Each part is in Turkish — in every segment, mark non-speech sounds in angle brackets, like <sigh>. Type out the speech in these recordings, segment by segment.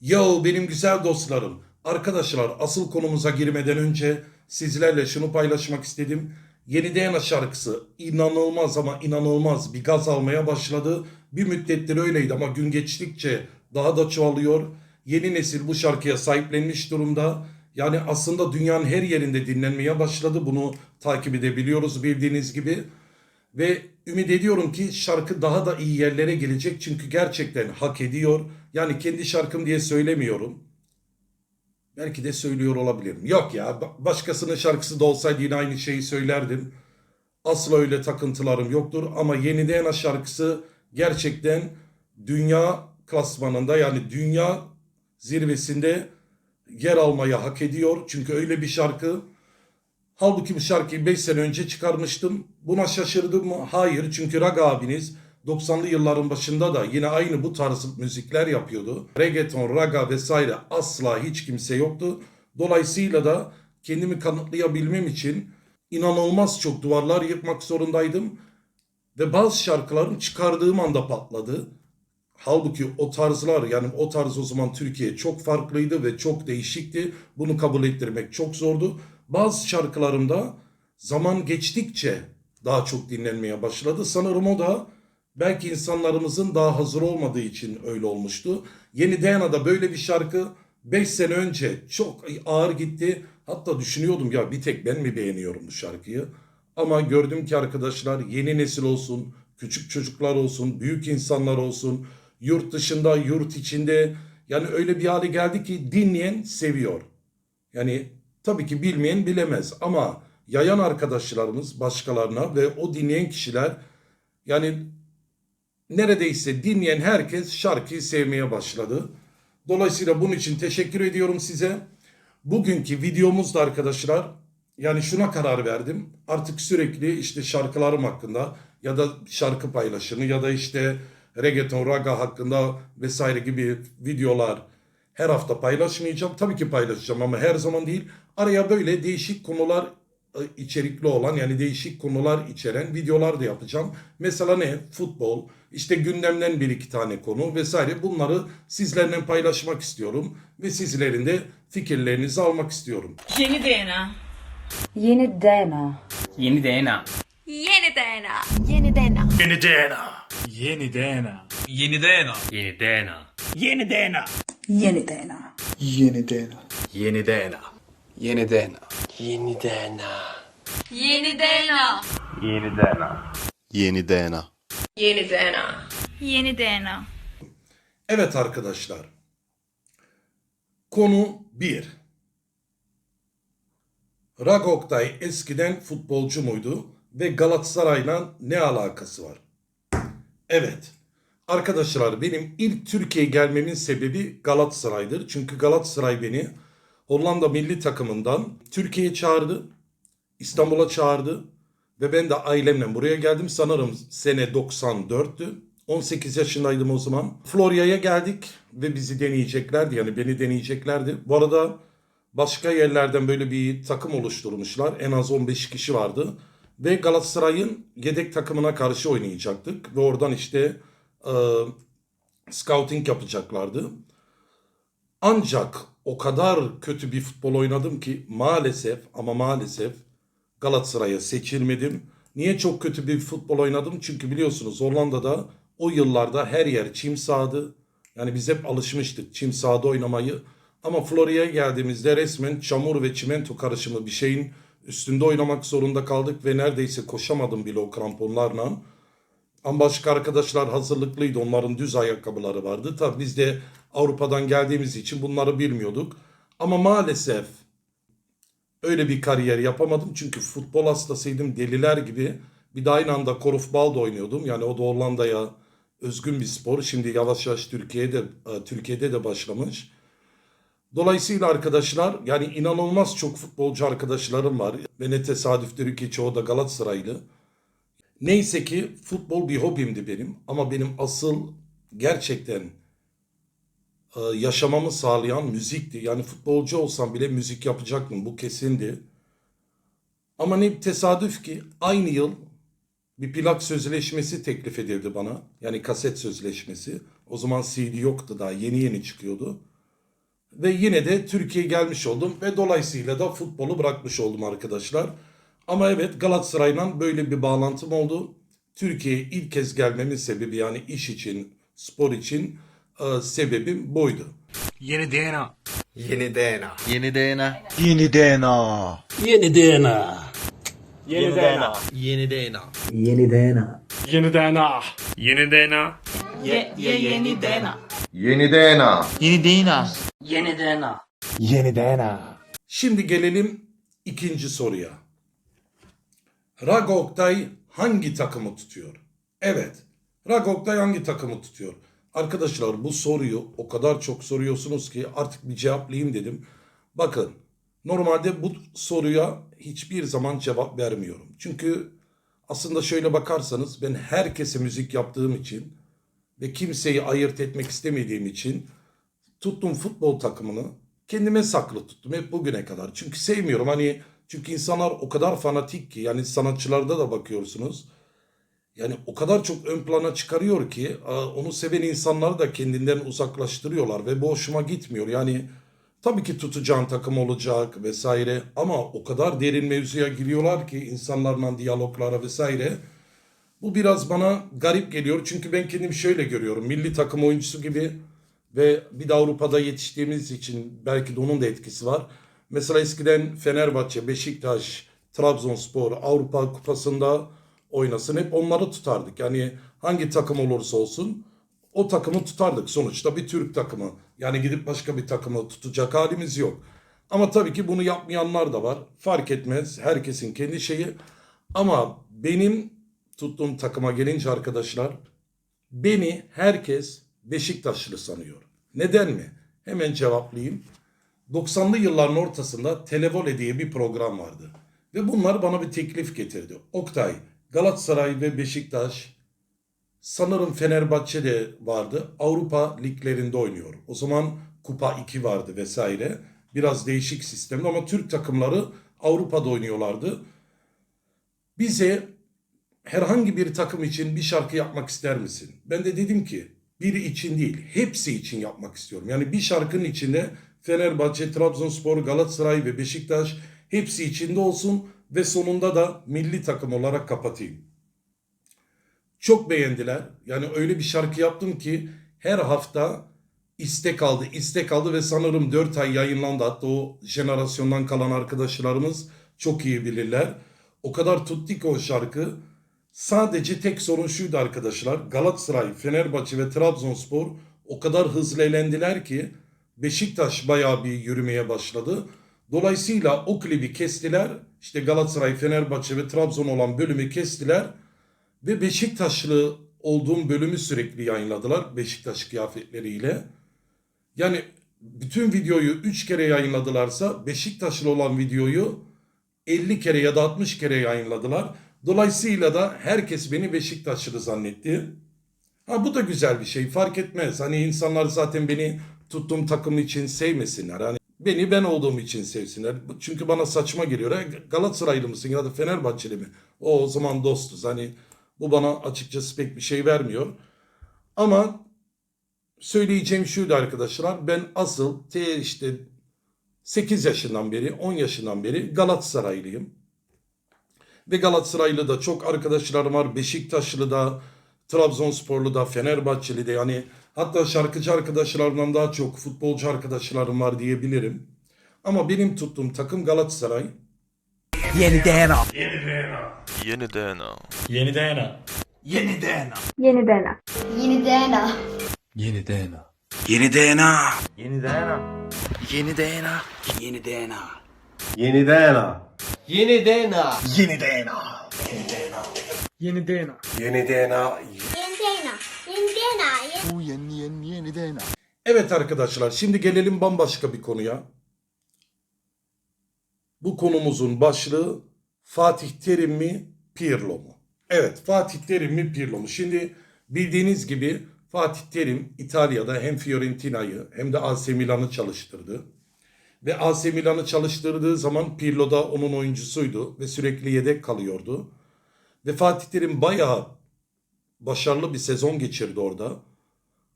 Yo benim güzel dostlarım. Arkadaşlar asıl konumuza girmeden önce sizlerle şunu paylaşmak istedim. Yeni DNA şarkısı inanılmaz ama inanılmaz bir gaz almaya başladı. Bir müddettir öyleydi ama gün geçtikçe daha da çoğalıyor. Yeni nesil bu şarkıya sahiplenmiş durumda. Yani aslında dünyanın her yerinde dinlenmeye başladı. Bunu takip edebiliyoruz bildiğiniz gibi. Ve ümit ediyorum ki şarkı daha da iyi yerlere gelecek çünkü gerçekten hak ediyor. Yani kendi şarkım diye söylemiyorum. Belki de söylüyor olabilirim. Yok ya ba- başkasının şarkısı da olsaydı yine aynı şeyi söylerdim. Asla öyle takıntılarım yoktur ama Yeni DNA şarkısı gerçekten dünya klasmanında yani dünya zirvesinde yer almayı hak ediyor. Çünkü öyle bir şarkı Halbuki bu şarkıyı 5 sene önce çıkarmıştım. Buna şaşırdım mı? Hayır. Çünkü Raga abiniz 90'lı yılların başında da yine aynı bu tarz müzikler yapıyordu. Reggaeton, raga vesaire asla hiç kimse yoktu. Dolayısıyla da kendimi kanıtlayabilmem için inanılmaz çok duvarlar yıkmak zorundaydım. Ve bazı şarkılarım çıkardığım anda patladı. Halbuki o tarzlar yani o tarz o zaman Türkiye çok farklıydı ve çok değişikti. Bunu kabul ettirmek çok zordu. Bazı şarkılarımda zaman geçtikçe daha çok dinlenmeye başladı. Sanırım o da belki insanlarımızın daha hazır olmadığı için öyle olmuştu. Yeni DNA'da böyle bir şarkı 5 sene önce çok ağır gitti. Hatta düşünüyordum ya bir tek ben mi beğeniyorum bu şarkıyı. Ama gördüm ki arkadaşlar yeni nesil olsun, küçük çocuklar olsun, büyük insanlar olsun, yurt dışında, yurt içinde yani öyle bir hale geldi ki dinleyen seviyor. Yani tabii ki bilmeyen bilemez ama yayan arkadaşlarımız başkalarına ve o dinleyen kişiler yani neredeyse dinleyen herkes şarkıyı sevmeye başladı. Dolayısıyla bunun için teşekkür ediyorum size. Bugünkü videomuzda arkadaşlar yani şuna karar verdim. Artık sürekli işte şarkılarım hakkında ya da şarkı paylaşımı ya da işte reggaeton, raga hakkında vesaire gibi videolar her hafta paylaşmayacağım. Tabii ki paylaşacağım ama her zaman değil. Araya böyle değişik konular e, içerikli olan yani değişik konular içeren videolar da yapacağım. Mesela ne? Futbol, işte gündemden bir iki tane konu vesaire bunları sizlerle paylaşmak istiyorum. Ve sizlerin de fikirlerinizi almak istiyorum. Yeni DNA. Yeni DNA. Yeni DNA. Yeni DNA. Yeni DNA. Yeni DNA. Yeni DNA. Yeni DNA. Yeni DNA. Yeni DNA. Yeni DNA. Yeni DNA. Yeni DNA. Yeni DNA. Yeni DNA. Yeni DNA. Yeni DNA. Yeni DNA. Evet arkadaşlar. Konu 1. Rag Oktay eskiden futbolcu muydu ve Galatasaray'la ne alakası var? Evet. Arkadaşlar benim ilk Türkiye'ye gelmemin sebebi Galatasaray'dır. Çünkü Galatasaray beni Hollanda milli takımından Türkiye'ye çağırdı. İstanbul'a çağırdı. Ve ben de ailemle buraya geldim. Sanırım sene 94'tü. 18 yaşındaydım o zaman. Florya'ya geldik ve bizi deneyeceklerdi. Yani beni deneyeceklerdi. Bu arada başka yerlerden böyle bir takım oluşturmuşlar. En az 15 kişi vardı. Ve Galatasaray'ın yedek takımına karşı oynayacaktık. Ve oradan işte e, scouting yapacaklardı. Ancak o kadar kötü bir futbol oynadım ki maalesef ama maalesef Galatasaray'a seçilmedim. Niye çok kötü bir futbol oynadım? Çünkü biliyorsunuz Hollanda'da o yıllarda her yer çim sahadı. Yani biz hep alışmıştık çim sahada oynamayı. Ama Florya'ya geldiğimizde resmen çamur ve çimento karışımı bir şeyin üstünde oynamak zorunda kaldık ve neredeyse koşamadım bile o kramponlarla. Ama başka arkadaşlar hazırlıklıydı. Onların düz ayakkabıları vardı. Tabii biz de Avrupa'dan geldiğimiz için bunları bilmiyorduk. Ama maalesef öyle bir kariyer yapamadım. Çünkü futbol hastasıydım deliler gibi. Bir de aynı anda korfbal da oynuyordum. Yani o da Hollanda'ya özgün bir spor. Şimdi yavaş yavaş Türkiye'de e, Türkiye'de de başlamış. Dolayısıyla arkadaşlar yani inanılmaz çok futbolcu arkadaşlarım var. Ve ne tesadüftür ki çoğu da Galatasaraylı. Neyse ki futbol bir hobimdi benim. Ama benim asıl gerçekten e, yaşamamı sağlayan müzikti. Yani futbolcu olsam bile müzik yapacaktım. Bu kesindi. Ama ne tesadüf ki aynı yıl bir plak sözleşmesi teklif edildi bana. Yani kaset sözleşmesi. O zaman CD yoktu daha yeni yeni çıkıyordu. Ve yine de Türkiye'ye gelmiş oldum ve dolayısıyla da futbolu bırakmış oldum arkadaşlar. Ama evet Galatasaray'la böyle bir bağlantım oldu. Türkiye'ye ilk kez gelmemin sebebi yani iş için, spor için e, sebebim buydu. Yeni DNA. Yeni DNA. Yeni DNA. Yeni DNA. Yeni DNA. Yeni DNA. Yeni DNA. Yeni DNA. Yeni DNA. Yeni DNA. Yeni DNA. Yeni DNA. Yeni DNA. Yeni DNA. Yeni DNA. Şimdi gelelim ikinci soruya. Raga Oktay hangi takımı tutuyor? Evet. Raga Oktay hangi takımı tutuyor? Arkadaşlar bu soruyu o kadar çok soruyorsunuz ki artık bir cevaplayayım dedim. Bakın normalde bu soruya hiçbir zaman cevap vermiyorum. Çünkü aslında şöyle bakarsanız ben herkese müzik yaptığım için ve kimseyi ayırt etmek istemediğim için tuttum futbol takımını kendime saklı tuttum hep bugüne kadar. Çünkü sevmiyorum hani çünkü insanlar o kadar fanatik ki yani sanatçılarda da bakıyorsunuz. Yani o kadar çok ön plana çıkarıyor ki e, onu seven insanları da kendinden uzaklaştırıyorlar ve bu hoşuma gitmiyor. Yani tabii ki tutacağın takım olacak vesaire ama o kadar derin mevzuya giriyorlar ki insanlarla diyaloglara vesaire. Bu biraz bana garip geliyor çünkü ben kendimi şöyle görüyorum. Milli takım oyuncusu gibi ve bir de Avrupa'da yetiştiğimiz için belki de onun da etkisi var. Mesela eskiden Fenerbahçe, Beşiktaş, Trabzonspor Avrupa Kupası'nda oynasın hep onları tutardık. Yani hangi takım olursa olsun o takımı tutardık. Sonuçta bir Türk takımı. Yani gidip başka bir takımı tutacak halimiz yok. Ama tabii ki bunu yapmayanlar da var. Fark etmez. Herkesin kendi şeyi. Ama benim tuttuğum takıma gelince arkadaşlar beni herkes Beşiktaşlı sanıyor. Neden mi? Hemen cevaplayayım. 90'lı yılların ortasında Televole diye bir program vardı. Ve bunlar bana bir teklif getirdi. Oktay, Galatasaray ve Beşiktaş sanırım Fenerbahçe de vardı. Avrupa liglerinde oynuyor. O zaman Kupa 2 vardı vesaire. Biraz değişik sistemdi ama Türk takımları Avrupa'da oynuyorlardı. Bize herhangi bir takım için bir şarkı yapmak ister misin? Ben de dedim ki biri için değil hepsi için yapmak istiyorum. Yani bir şarkının içinde Fenerbahçe, Trabzonspor, Galatasaray ve Beşiktaş hepsi içinde olsun ve sonunda da milli takım olarak kapatayım. Çok beğendiler. Yani öyle bir şarkı yaptım ki her hafta istek aldı, istek aldı ve sanırım 4 ay yayınlandı. Hatta o jenerasyondan kalan arkadaşlarımız çok iyi bilirler. O kadar tuttu ki o şarkı. Sadece tek sorun şuydu arkadaşlar. Galatasaray, Fenerbahçe ve Trabzonspor o kadar hızlı elendiler ki Beşiktaş bayağı bir yürümeye başladı. Dolayısıyla o klibi kestiler. İşte Galatasaray, Fenerbahçe ve Trabzon olan bölümü kestiler. Ve Beşiktaşlı olduğum bölümü sürekli yayınladılar. Beşiktaş kıyafetleriyle. Yani bütün videoyu 3 kere yayınladılarsa Beşiktaşlı olan videoyu 50 kere ya da 60 kere yayınladılar. Dolayısıyla da herkes beni Beşiktaşlı zannetti. Ha bu da güzel bir şey fark etmez. Hani insanlar zaten beni tuttuğum takım için sevmesinler. Hani beni ben olduğum için sevsinler. Çünkü bana saçma geliyor. Ha, Galatasaraylı mısın ya da Fenerbahçeli mi? O, o zaman dostuz. Hani bu bana açıkçası pek bir şey vermiyor. Ama söyleyeceğim şuydu arkadaşlar. Ben asıl te işte 8 yaşından beri 10 yaşından beri Galatasaraylıyım. Ve Galatasaraylı da çok arkadaşlarım var. Beşiktaşlı da, Trabzonsporlu da, Fenerbahçeli de yani hatta şarkıcı arkadaşlarımdan daha çok futbolcu arkadaşlarım var diyebilirim. Ama benim tuttuğum takım Galatasaray. Yeni DNA. Yeni DNA. Yeni DNA. Yeni DNA. Yeni DNA. Yeni DNA. Yeni DNA. Yeni DNA. Yeni DNA. Yeni DNA. Yeni DNA. Yeni DNA. Yeni DNA. Yeni DNA. Yeni DNA. Yeni DNA. Bu yeni yeni yeni DNA. Evet arkadaşlar şimdi gelelim bambaşka bir konuya. Bu konumuzun başlığı Fatih Terim mi Pirlo mu? Evet Fatih Terim mi Pirlo mu? Şimdi bildiğiniz gibi Fatih Terim İtalya'da hem Fiorentina'yı hem de AC Milan'ı çalıştırdı. Ve AC Milan'ı çalıştırdığı zaman Pirlo da onun oyuncusuydu ve sürekli yedek kalıyordu. Ve Fatih Terim bayağı başarılı bir sezon geçirdi orada.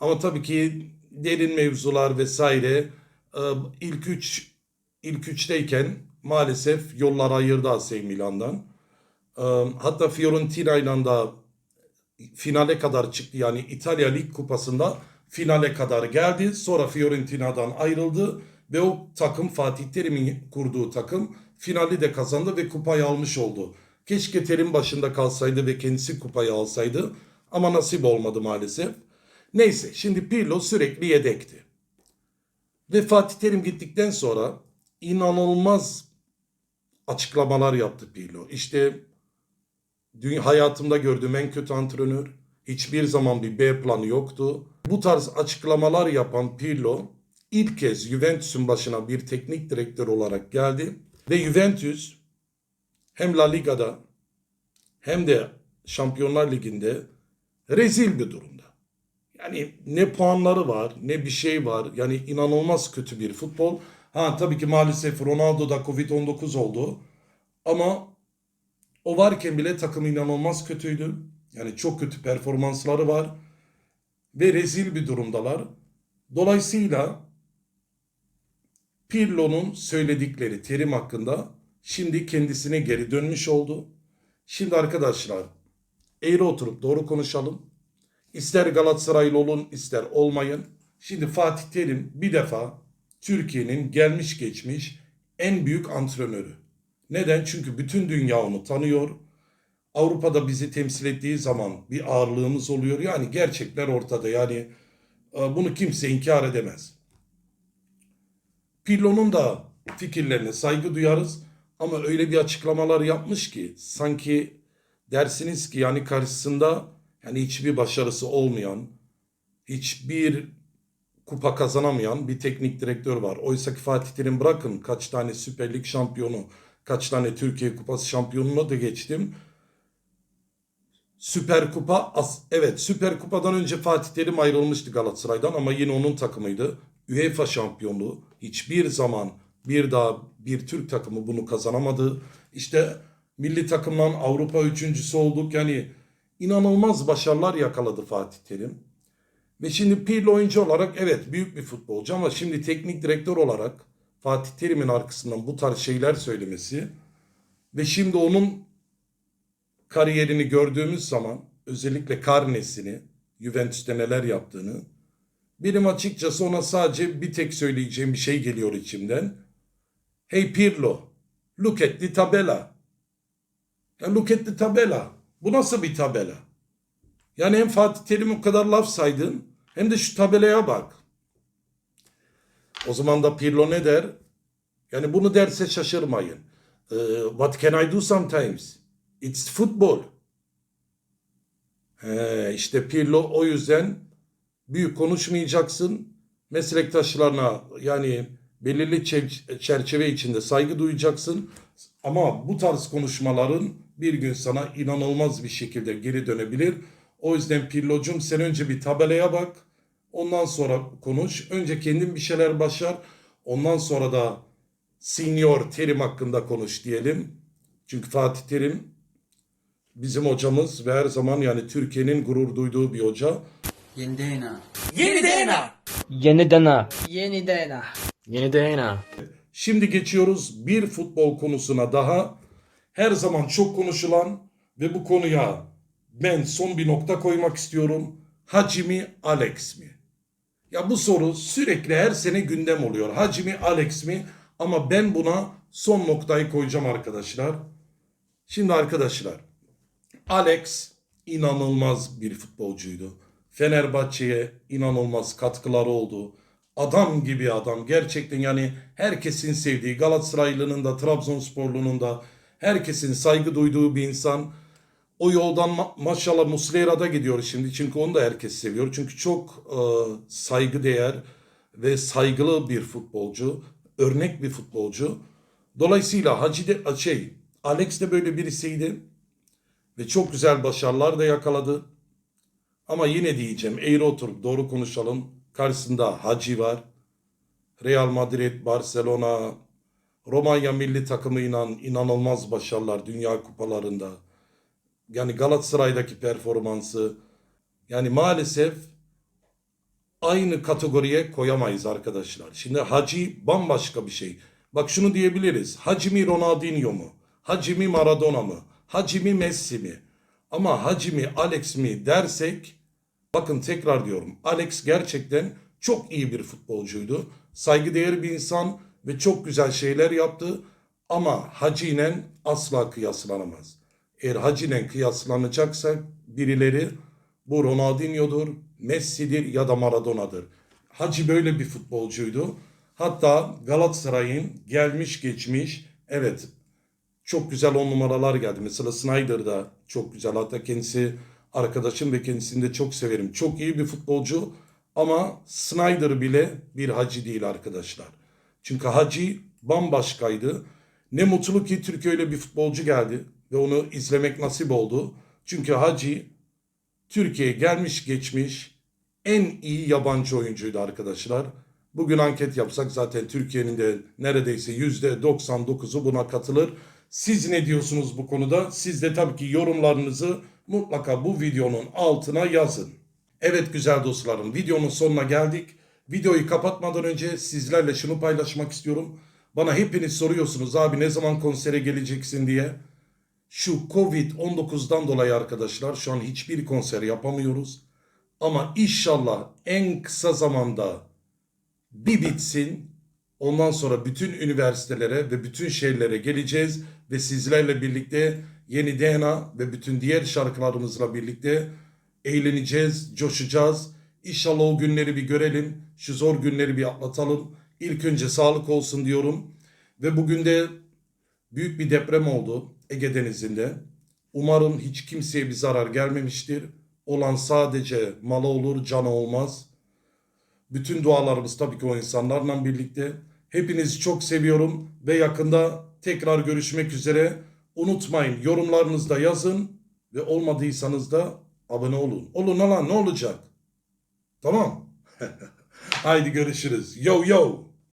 Ama tabii ki derin mevzular vesaire Ee, ilk üç ilk üçteyken maalesef yollar ayırdı AC Milan'dan. Ee, hatta Fiorentina ile da finale kadar çıktı. Yani İtalya Lig Kupası'nda finale kadar geldi. Sonra Fiorentina'dan ayrıldı ve o takım Fatih Terim'in kurduğu takım finali de kazandı ve kupayı almış oldu. Keşke Terim başında kalsaydı ve kendisi kupayı alsaydı ama nasip olmadı maalesef. Neyse şimdi Pirlo sürekli yedekti. Ve Fatih Terim gittikten sonra inanılmaz açıklamalar yaptı Pirlo. İşte dünya hayatımda gördüğüm en kötü antrenör. Hiçbir zaman bir B planı yoktu. Bu tarz açıklamalar yapan Pirlo ilk kez Juventus'un başına bir teknik direktör olarak geldi. Ve Juventus hem La Liga'da hem de Şampiyonlar Ligi'nde rezil bir durumda. Yani ne puanları var ne bir şey var. Yani inanılmaz kötü bir futbol. Ha tabii ki maalesef Ronaldo da Covid-19 oldu. Ama o varken bile takım inanılmaz kötüydü. Yani çok kötü performansları var. Ve rezil bir durumdalar. Dolayısıyla Pirlo'nun söyledikleri terim hakkında şimdi kendisine geri dönmüş oldu. Şimdi arkadaşlar eğri oturup doğru konuşalım. İster Galatasaraylı olun ister olmayın. Şimdi Fatih Terim bir defa Türkiye'nin gelmiş geçmiş en büyük antrenörü. Neden? Çünkü bütün dünya onu tanıyor. Avrupa'da bizi temsil ettiği zaman bir ağırlığımız oluyor. Yani gerçekler ortada. Yani e, bunu kimse inkar edemez. Pirlo'nun da fikirlerine saygı duyarız. Ama öyle bir açıklamalar yapmış ki sanki dersiniz ki yani karşısında yani hiçbir başarısı olmayan, hiçbir kupa kazanamayan bir teknik direktör var. Oysa ki Fatih Terim bırakın kaç tane Süper Lig şampiyonu, kaç tane Türkiye Kupası şampiyonuna da geçtim. Süper Kupa, as- evet Süper Kupa'dan önce Fatih Terim ayrılmıştı Galatasaray'dan ama yine onun takımıydı. UEFA şampiyonluğu hiçbir zaman bir daha bir Türk takımı bunu kazanamadı. İşte milli takımdan Avrupa üçüncüsü olduk. Yani inanılmaz başarılar yakaladı Fatih Terim. Ve şimdi Pirlo oyuncu olarak evet büyük bir futbolcu ama şimdi teknik direktör olarak Fatih Terim'in arkasından bu tarz şeyler söylemesi ve şimdi onun kariyerini gördüğümüz zaman özellikle karnesini Juventus'te neler yaptığını benim açıkçası ona sadece bir tek söyleyeceğim bir şey geliyor içimden. Hey Pirlo, look at the tabela. Ya look at the tabela. Bu nasıl bir tabela? Yani hem Fatih Terim o kadar laf saydın hem de şu tabelaya bak. O zaman da Pirlo ne der? Yani bunu derse şaşırmayın. Ee, what can I do sometimes? It's football. He, işte Pirlo o yüzden büyük konuşmayacaksın. Meslektaşlarına yani belirli çer- çerçeve içinde saygı duyacaksın. Ama bu tarz konuşmaların bir gün sana inanılmaz bir şekilde geri dönebilir. O yüzden Pirlo'cum sen önce bir tabelaya bak. Ondan sonra konuş. Önce kendin bir şeyler başar. Ondan sonra da Senior Terim hakkında konuş diyelim. Çünkü Fatih Terim bizim hocamız ve her zaman yani Türkiye'nin gurur duyduğu bir hoca. Yeni DNA. Yeni DNA. Yeni DNA. Yeni DNA. Şimdi geçiyoruz bir futbol konusuna daha. Her zaman çok konuşulan ve bu konuya ben son bir nokta koymak istiyorum. Hacı mi Alex mi? Ya bu soru sürekli her sene gündem oluyor. Hacı mi Alex mi? Ama ben buna son noktayı koyacağım arkadaşlar. Şimdi arkadaşlar Alex inanılmaz bir futbolcuydu. Fenerbahçe'ye inanılmaz katkıları oldu. Adam gibi adam. Gerçekten yani herkesin sevdiği Galatasaraylı'nın da Trabzonsporlu'nun da herkesin saygı duyduğu bir insan. O yoldan ma- maşallah Muslera'da gidiyor şimdi. Çünkü onu da herkes seviyor. Çünkü çok e, saygı değer ve saygılı bir futbolcu. Örnek bir futbolcu. Dolayısıyla Hacı de şey Alex de böyle birisiydi. Ve çok güzel başarılar da yakaladı. Ama yine diyeceğim eğri oturup doğru konuşalım. Karşısında Hacı var. Real Madrid, Barcelona, Romanya milli takımıyla inanılmaz başarılar dünya kupalarında. Yani Galatasaray'daki performansı. Yani maalesef aynı kategoriye koyamayız arkadaşlar. Şimdi Hacı bambaşka bir şey. Bak şunu diyebiliriz. Hacı mi Ronaldinho mu? Hacı mi Maradona mı? Hacı mi Messi mi? Ama Hacı mi Alex mi dersek bakın tekrar diyorum. Alex gerçekten çok iyi bir futbolcuydu. Saygıdeğer bir insan ve çok güzel şeyler yaptı. Ama Hacı ile asla kıyaslanamaz. Eğer Hacı ile kıyaslanacaksak birileri bu Ronaldinho'dur, Messi'dir ya da Maradona'dır. Hacı böyle bir futbolcuydu. Hatta Galatasaray'ın gelmiş geçmiş evet çok güzel on numaralar geldi. Mesela Snyder da çok güzel. Hatta kendisi arkadaşım ve kendisini de çok severim. Çok iyi bir futbolcu ama Snyder bile bir Hacı değil arkadaşlar. Çünkü Hacı bambaşkaydı. Ne mutlu ki Türkiye'yle bir futbolcu geldi ve onu izlemek nasip oldu. Çünkü Hacı Türkiye'ye gelmiş geçmiş en iyi yabancı oyuncuydu arkadaşlar. Bugün anket yapsak zaten Türkiye'nin de neredeyse yüzde 99'u buna katılır. Siz ne diyorsunuz bu konuda? Siz de tabii ki yorumlarınızı mutlaka bu videonun altına yazın. Evet güzel dostlarım videonun sonuna geldik. Videoyu kapatmadan önce sizlerle şunu paylaşmak istiyorum. Bana hepiniz soruyorsunuz abi ne zaman konsere geleceksin diye. Şu Covid-19'dan dolayı arkadaşlar şu an hiçbir konser yapamıyoruz. Ama inşallah en kısa zamanda bir bitsin. Ondan sonra bütün üniversitelere ve bütün şehirlere geleceğiz ve sizlerle birlikte yeni DNA ve bütün diğer şarkılarımızla birlikte eğleneceğiz, coşacağız. İnşallah o günleri bir görelim. Şu zor günleri bir atlatalım. İlk önce sağlık olsun diyorum. Ve bugün de büyük bir deprem oldu Ege Denizi'nde. Umarım hiç kimseye bir zarar gelmemiştir. Olan sadece mala olur, canı olmaz. Bütün dualarımız tabii ki o insanlarla birlikte. Hepinizi çok seviyorum ve yakında tekrar görüşmek üzere. Unutmayın yorumlarınızda yazın ve olmadıysanız da abone olun. Olun lan ne olacak? Tamam. <laughs> Haydi görüşürüz. Yo yo.